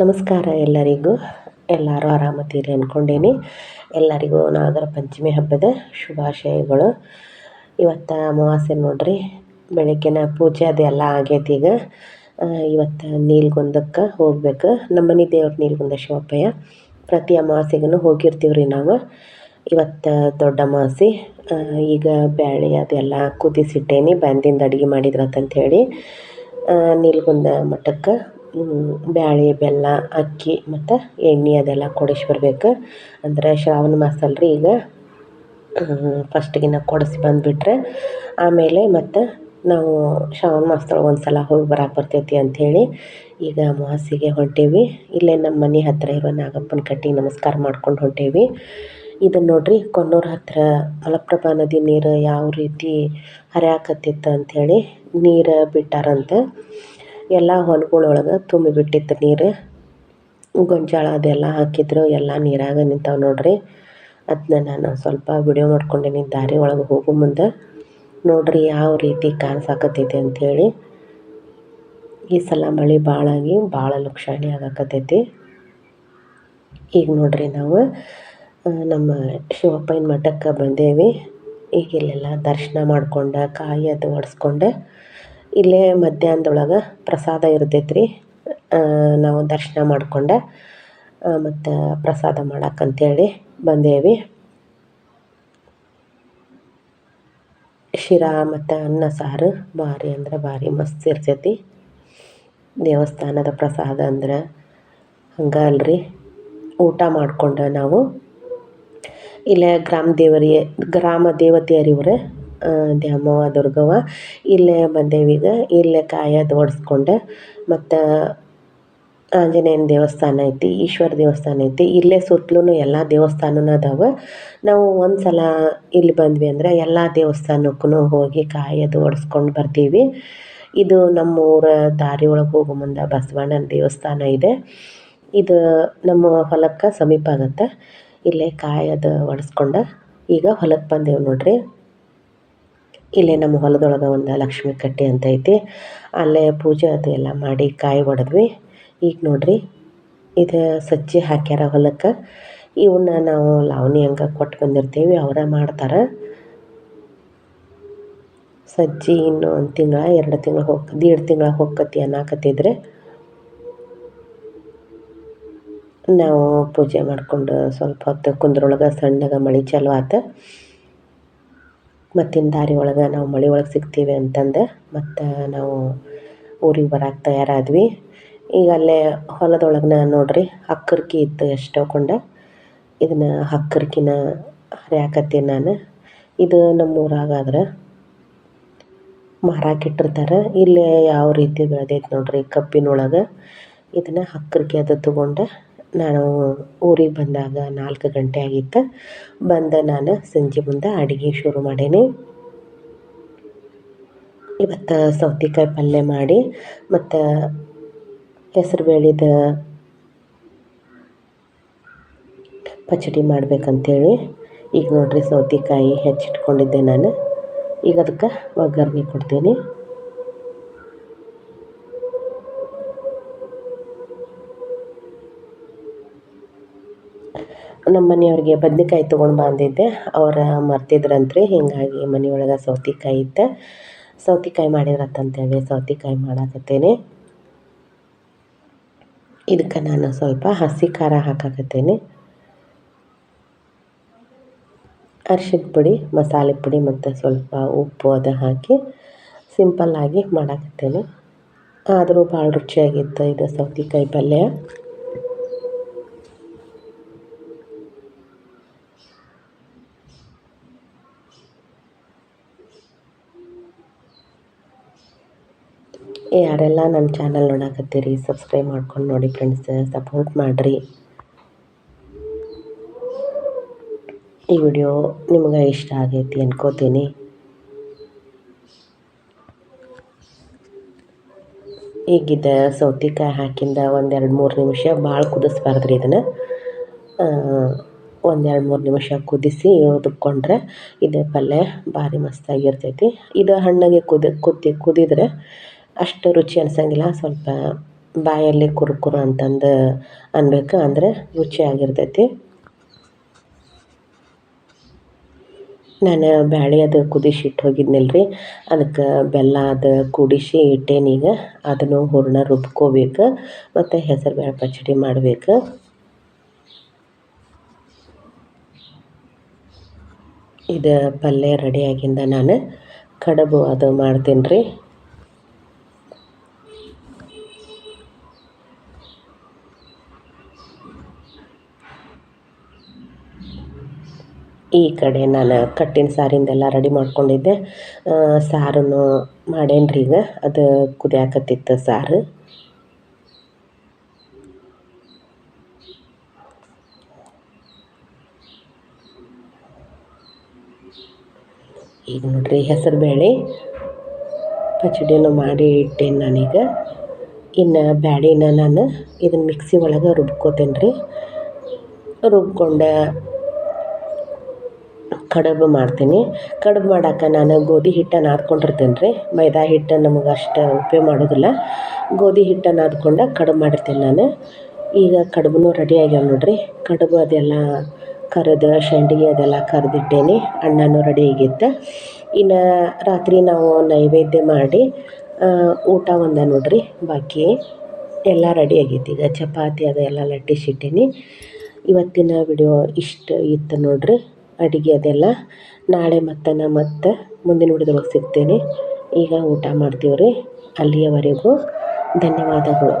ನಮಸ್ಕಾರ ಎಲ್ಲರಿಗೂ. ಎಲ್ಲರೂ ಆರಾಮತ್ತೀರಿ ಅಂದ್ಕೊಂಡೇನಿ ಎಲ್ಲರಿಗೂ ನಾಗರ ಪಂಚಮಿ ಹಬ್ಬದ ಶುಭಾಶಯಗಳು. ಇವತ್ತು ಅಮಾವಾಸ್ಯೆ ನೋಡ್ರಿ. ಬೆಳಗ್ಗೆನ ಪೂಜೆ ಅದೆಲ್ಲ ಆಗೈತಿ ಈಗ. ಇವತ್ತು ನೀಲ್ಗುಂದಕ್ಕೆ ಹೋಗ್ಬೇಕು. ನಮ್ಮನೆ ದೇವ್ರ ನೀಲ್ಗುಂದ ಶಿವಪ್ಪಯ್ಯ. ಪ್ರತಿ ಅಮಾವಾಸ್ಯೆಗೂ ಹೋಗಿರ್ತೀವಿ ರೀ ನಾವು. ಇವತ್ತು ದೊಡ್ಡ ಅಮಾವಾಸೆ ಈಗ ಬ್ಯಾಳೆ ಅದೆಲ್ಲ ಕುದಿಸಿಟ್ಟೇನಿ. ಬಂದಿಂದ ಅಡುಗೆ ಹೇಳಿ ನೀಲ್ಗುಂದ ಮಠಕ್ಕೆ ಬ್ಯಾಳೆ, ಬೆಲ್ಲ, ಅಕ್ಕಿ ಮತ್ತು ಎಣ್ಣೆ ಅದೆಲ್ಲ ಕೊಡಿಸಿ ಬರ್ಬೇಕು. ಅಂದರೆ ಶ್ರಾವಣ ಮಾಸ ಅಲ್ರಿ ಈಗ. ಫಸ್ಟಿಗೆ ಕೊಡಿಸಿ ಬಂದುಬಿಟ್ರೆ ಆಮೇಲೆ ಮತ್ತು ನಾವು ಶ್ರಾವಣ ಮಾಸದೊಳಗೆ ಒಂದು ಸಲ ಹೋಗಿ ಬರಕ್ಕೆ ಬರ್ತೈತಿ ಅಂಥೇಳಿ ಈಗ ಅಮಾವಾಸ್ಯೆಗೆ ಹೊಂಟೇವಿ. ಇಲ್ಲೇ ನಮ್ಮ ಮನೆ ಹತ್ತಿರ ಇರೋ ನಾಗಪ್ಪನ ಕಟ್ಟಿಗೆ ನಮಸ್ಕಾರ ಮಾಡ್ಕೊಂಡು ಹೊಂಟೇವಿ. ಇದನ್ನು ನೋಡಿರಿ ಕೊನ್ನೂರು ಹತ್ತಿರ ಮಲಪ್ರಭಾ ನದಿ ನೀರು ಯಾವ ರೀತಿ ಹರಿಯಾಕತ್ತಿತ್ತು ಅಂಥೇಳಿ ನೀರು ಬಿಟ್ಟಾರಂತೆ. ಎಲ್ಲ ಹೊಲಗಳೊಳಗೆ ತುಂಬಿಬಿಟ್ಟಿತ್ತು ನೀರು. ಗೊಂಜಾಳ ಅದೆಲ್ಲ ಹಾಕಿದ್ರು, ಎಲ್ಲ ನೀರಾಗ ನಿಂತಾವೆ ನೋಡಿರಿ. ಅದನ್ನ ನಾನು ಸ್ವಲ್ಪ ವಿಡಿಯೋ ಮಾಡ್ಕೊಂಡೇನಿ, ದಾರಿ ಒಳಗೆ ಹೋಗೋ ಮುಂದೆ. ನೋಡಿರಿ ಯಾವ ರೀತಿ ಕಾಣಿಸಾಕತ್ತೈತಿ ಅಂಥೇಳಿ ಈ ಸಲ ಮಳೆ ಭಾಳಾಗಿ ಭಾಳ ಲುಕ್ಷಾಣಿ ಆಗಕತ್ತೈತಿ. ಈಗ ನೋಡ್ರಿ ನಾವು ನಮ್ಮ ಶಿವಪ್ಪನ ಮಠಕ್ಕೆ ಬಂದೇವಿ. ಈಗ ಇಲ್ಲೆಲ್ಲ ದರ್ಶನ ಮಾಡ್ಕೊಂಡು, ಕಾಯಿ ಅದು ಒಡೆಸ್ಕೊಂಡು ಇಲ್ಲೇ ಮಧ್ಯಾಹ್ನದೊಳಗೆ ಪ್ರಸಾದ ಇರ್ತೈತೆ ರೀ ನಾವು ದರ್ಶನ ಮಾಡ್ಕೊಂಡು ಮತ್ತು ಪ್ರಸಾದ ಮಾಡಕ್ಕಂತೇಳಿ ಬಂದೇವಿ. ಶಿರಾ ಮತ್ತು ಅನ್ನ ಸಾರು ಭಾರಿ ಅಂದ್ರೆ ಭಾರಿ ಮಸ್ತ್ ಇರ್ತೈತಿ. ದೇವಸ್ಥಾನದ ಪ್ರಸಾದ ಅಂದ್ರೆ ಹಂಗೆ ಅಲ್ರಿ. ಊಟ ಮಾಡ್ಕೊಂಡು ನಾವು. ಇಲ್ಲೇ ಗ್ರಾಮ ದೇವರಿಗೆ ಗ್ರಾಮ ದೇವತೆಯರಿವ್ರೆ ದ್ಯಾಮವ್ವ, ದುರ್ಗವ್ವ, ಇಲ್ಲೇ ಬಂದೇವಿ ಈಗ. ಇಲ್ಲೇ ಕಾಯೋದು ಓಡಿಸ್ಕೊಂಡೆ ಮತ್ತು ಆಂಜನೇಯನ ದೇವಸ್ಥಾನ ಐತಿ, ಈಶ್ವರ ದೇವಸ್ಥಾನ ಐತಿ. ಇಲ್ಲೇ ಸುತ್ತಲೂ ಎಲ್ಲ ದೇವಸ್ಥಾನನೂ ಅದಾವೆ. ನಾವು ಒಂದು ಸಲ ಇಲ್ಲಿ ಬಂದ್ವಿ ಅಂದರೆ ಎಲ್ಲ ದೇವಸ್ಥಾನಕ್ಕೂ ಹೋಗಿ ಕಾಯೋದು ಓಡಿಸ್ಕೊಂಡು ಬರ್ತೀವಿ. ಇದು ನಮ್ಮ ಊರ ದಾರಿ ಒಳಗೆ ಹೋಗೋ ಮುಂದೆ ಬಸವಣ್ಣನ ದೇವಸ್ಥಾನ ಇದೆ. ಇದು ನಮ್ಮ ಹೊಲಕ್ಕೆ ಸಮೀಪ ಆಗುತ್ತೆ. ಇಲ್ಲೇ ಕಾಯೋದು ಒಡೆಸ್ಕೊಂಡು. ಈಗ ಹೊಲಕ್ಕೆ ಬಂದೇವು ನೋಡಿರಿ. ಇಲ್ಲೇ ನಮ್ಮ ಹೊಲದೊಳಗೆ ಒಂದು ಲಕ್ಷ್ಮಿ ಕಟ್ಟೆ ಅಂತ ಐತಿ. ಅಲ್ಲೇ ಪೂಜೆ ಅದು ಎಲ್ಲ ಮಾಡಿ ಕಾಯಿ ಹೊಡೆದ್ವಿ ಈಗ ನೋಡಿರಿ, ಇದು ಸಜ್ಜೆ ಹಾಕ್ಯಾರ ಹೊಲಕ್ಕೆ. ಇವನ್ನ ನಾವು ಲಾವಣಿ ಹಂಗೆ ಕೊಟ್ಟು ಬಂದಿರ್ತೀವಿ, ಅವರೇ ಮಾಡ್ತಾರೆ. ಸಜ್ಜಿ ಇನ್ನು ಒಂದು ತಿಂಗಳ, ಎರಡು ತಿಂಗಳು ಹೋಗಿ, ದೀಡ್ ತಿಂಗಳ ಹೋಗ್ಕತಿ ಅನ್ನಕತ್ತಿದ್ರೆ ನಾವು ಪೂಜೆ ಮಾಡಿಕೊಂಡು ಸ್ವಲ್ಪ ಹೊತ್ತು ಕುಂದ್ರೊಳಗೆ ಸಣ್ಣಗೆ ಮಳೆ ಚಾಲು ಆತು. ಮತ್ತಿನ ದಾರಿ ಒಳಗೆ ನಾವು ಮಳೆ ಒಳಗೆ ಸಿಗ್ತೀವಿ ಅಂತಂದು ಮತ್ತು ನಾವು ಊರಿಗೆ ಬರಕ್ಕೆ ತಯಾರಾದ್ವಿ. ಈಗ ಅಲ್ಲೇ ಹೊಲದೊಳಗೆ ನೋಡಿರಿ ಹಕ್ಕರ್ಕಿ ಇತ್ತು ಎಷ್ಟೋ ಕೊಂಡ. ಇದನ್ನ ಹಕ್ಕರ್ಕಿನ ಹರಿಯಾಕತ್ತೀನಿ ನಾನು. ಇದು ನಮ್ಮ ಊರಾಗಾದ್ರೆ ಮಾರಾಕಿಟ್ಟಿರ್ತಾರೆ ಇಟ್ಟಿರ್ತಾರೆ. ಇಲ್ಲೇ ಯಾವ ರೀತಿ ಬೆಳೆದೈತೆ ನೋಡಿರಿ ಕಬ್ಬಿನೊಳಗೆ. ಇದನ್ನು ಹಕ್ಕರ್ಕಿ ಅದು ತೊಗೊಂಡು ನಾನು ಊರಿಗೆ ಬಂದಾಗ ನಾಲ್ಕು ಗಂಟೆ ಆಗಿತ್ತು. ಬಂದು ನಾನು ಸಂಜೆ ಮುಂದೆ ಅಡುಗೆ ಶುರು ಮಾಡೇನಿ. ಇವತ್ತು ಸೌತೆಕಾಯಿ ಪಲ್ಯ ಮಾಡಿ ಮತ್ತು ಹೆಸ್ರು ಬೇಳಿದ ಪಚಡಿ ಮಾಡ್ಬೇಕಂತೇಳಿ. ಈಗ ನೋಡಿರಿ ಸೌತೆಕಾಯಿ ಹೆಚ್ಚಿಟ್ಕೊಂಡಿದ್ದೆ ನಾನು. ಈಗ ಅದಕ್ಕೆ ಒಗ್ಗರಣೆ ಕೊಡ್ತೀನಿ. ನಮ್ಮ ಮನೆಯವ್ರಿಗೆ ಬದ್ನೆಕಾಯಿ ತೊಗೊಂಡು ಬಂದಿದ್ದೆ ಅವ್ರು ಮರ್ತಿದ್ರಂತ್ರಿ ಹೀಗಾಗಿ ಮನೆಯೊಳಗೆ ಸೌತೆಕಾಯಿ ಇತ್ತು. ಸೌತೆಕಾಯಿ ಮಾಡಿರತ್ತಂತೇಳಿ ಸೌತೆಕಾಯಿ ಮಾಡಾಕತ್ತೇನೆ. ಇದಕ್ಕೆ ನಾನು ಸ್ವಲ್ಪ ಹಸಿ ಖಾರ ಹಾಕಾಕತ್ತೇನೆ. ಅರ್ಶಿನ ಪುಡಿ, ಮಸಾಲೆ ಪುಡಿ ಮತ್ತು ಸ್ವಲ್ಪ ಉಪ್ಪು ಅದು ಹಾಕಿ ಸಿಂಪಲ್ಲಾಗಿ ಮಾಡಾಕತ್ತೇನೆ. ಆದರೂ ಭಾಳ ರುಚಿಯಾಗಿತ್ತು ಇದು ಸೌತೆಕಾಯಿ ಪಲ್ಯ. ಯಾರೆಲ್ಲ ನನ್ನ ಚಾನಲ್ ನೋಡಾಕತ್ತೀರಿ ಸಬ್ಸ್ಕ್ರೈಬ್ ಮಾಡ್ಕೊಂಡು ನೋಡಿ ಫ್ರೆಂಡ್ಸ್ ಸಪೋರ್ಟ್ ಮಾಡಿರಿ. ಈ ವಿಡಿಯೋ ನಿಮ್ಗೆ ಇಷ್ಟ ಆಗೈತಿ ಅನ್ಕೋತೀನಿ. ಈಗಿದ್ದ ಸೌತೆಕಾಯಿ ಹಾಕಿಂದ ಒಂದೆರಡು ಮೂರು ನಿಮಿಷ ಭಾಳ ಕುದಿಸ್ಬಾರ್ದ್ರಿ ಇದನ್ನು. ಒಂದೆರಡು ಮೂರು ನಿಮಿಷ ಕುದಿಸಿ ಉದುಕ್ಕೊಂಡ್ರೆ ಇದೇ ಪಲ್ಯ ಭಾರಿ ಮಸ್ತಾಗಿರ್ತೈತಿ. ಇದು ಹಣ್ಣಗೆ ಕುದಿ ಕುದಿ ಕುದಿದ್ರೆ ಅಷ್ಟು ರುಚಿ ಅನ್ಸಂಗಿಲ್ಲ. ಸ್ವಲ್ಪ ಬಾಯಲ್ಲಿ ಕುರುಕುರು ಅಂತಂದು ಅನ್ಬೇಕು. ಅಂದರೆ ರುಚಿಯಾಗಿರ್ತೈತಿ ನಾನು ಬ್ಯಾಳಿ ಅದು ಕುದಿಸಿ ಇಟ್ಟು ಹೋಗಿದ್ನಲ್ಲ ರೀ ಅದಕ್ಕೆ ಬೆಲ್ಲ ಅದು ಕೂಡಿಸಿ ಇಟ್ಟೇನೀಗ. ಅದನ್ನು ಹೂರ್ಣ ರುಬ್ಕೋಬೇಕು. ಮತ್ತು ಹೆಸರು ಬೇಳೆ ಪಚಡಿ ಮಾಡಬೇಕು. ಇದು ಪಲ್ಯ ರೆಡಿಯಾಗಿಂದ ನಾನು ಕಡುಬು ಅದು ಮಾಡ್ತೀನಿ ರೀ ಈ ಕಡೆ ನಾನು ಕಟ್ಟಿನ ಸಾರಿಂದೆಲ್ಲ ರೆಡಿ ಮಾಡ್ಕೊಂಡಿದ್ದೆ. ಸಾರನ್ನು ಮಾಡೇನ್ರಿ ಈಗ? ಅದು ಕುದಿಯಾಕತ್ತಿತ್ತು ಸಾರು. ಈಗ ನೋಡ್ರಿ ಹೆಸರು ಬೇಳೆ. ಪಚಡಿಯನ್ನು ಮಾಡಿ ಇಟ್ಟೇನೆ ನಾನೀಗ. ಇನ್ನು ಬ್ಯಾಳಿನ ನಾನು ಇದನ್ನು ಮಿಕ್ಸಿ ಒಳಗೆ ರುಬ್ಕೋತೇನೆ ರೀ ರುಬ್ಕೊಂಡು ಕಡುಬು ಮಾಡ್ತೀನಿ. ಕಡುಬು ಮಾಡಕ್ಕೆ ನಾನು ಗೋಧಿ ಹಿಟ್ಟನ್ನು ನಾದ್ಕೊಂಡಿರ್ತೀನಿ ರೀ. ಮೈದಾ ಹಿಟ್ಟು ನಮ್ಗೆ ಅಷ್ಟು ಉಪಯೋಗ ಮಾಡೋದಿಲ್ಲ. ಗೋಧಿ ಹಿಟ್ಟನ್ನು ನಾದ್ಕೊಂಡು ಕಡುಬು ಮಾಡಿರ್ತೀನಿ ನಾನು. ಈಗ ಕಡುಬುನು ರೆಡಿ ಆಗ್ಯಾವ ನೋಡಿರಿ. ಕಡುಬು ಅದೆಲ್ಲ ಕರೆದು ಸಂಡ್ಗೆ ಅದೆಲ್ಲ ಕರ್ದಿಟ್ಟೇನಿ. ಅಣ್ಣನೂ ರೆಡಿ ಆಗಿತ್ತು ಇನ್ನು ರಾತ್ರಿ ನಾವು ನೈವೇದ್ಯ ಮಾಡಿ ಊಟ ಒಂದ ನೋಡಿರಿ. ಬಾಕಿ ಎಲ್ಲ ರೆಡಿ ಆಗೈತಿ. ಈಗ ಚಪಾತಿ ಅದೆಲ್ಲ ಲಟ್ಟಿಸಿಟ್ಟೀನಿ. ಇವತ್ತಿನ ವಿಡಿಯೋ ಇಷ್ಟು ಇತ್ತು ನೋಡಿರಿ. ಅಡುಗೆ ಅದೆಲ್ಲ. ನಾಳೆ ಮತ್ತೆ ನಾ ಮತ್ತೆ ಮುಂದಿನ ವಿಡಿಯೋದೊಳಗೆ ಸಿಗ್ತೇನೆ. ಈಗ ಊಟ ಮಾಡ್ತೀವಿ ರೀ ಅಲ್ಲಿಯವರೆಗೂ ಧನ್ಯವಾದಗಳು.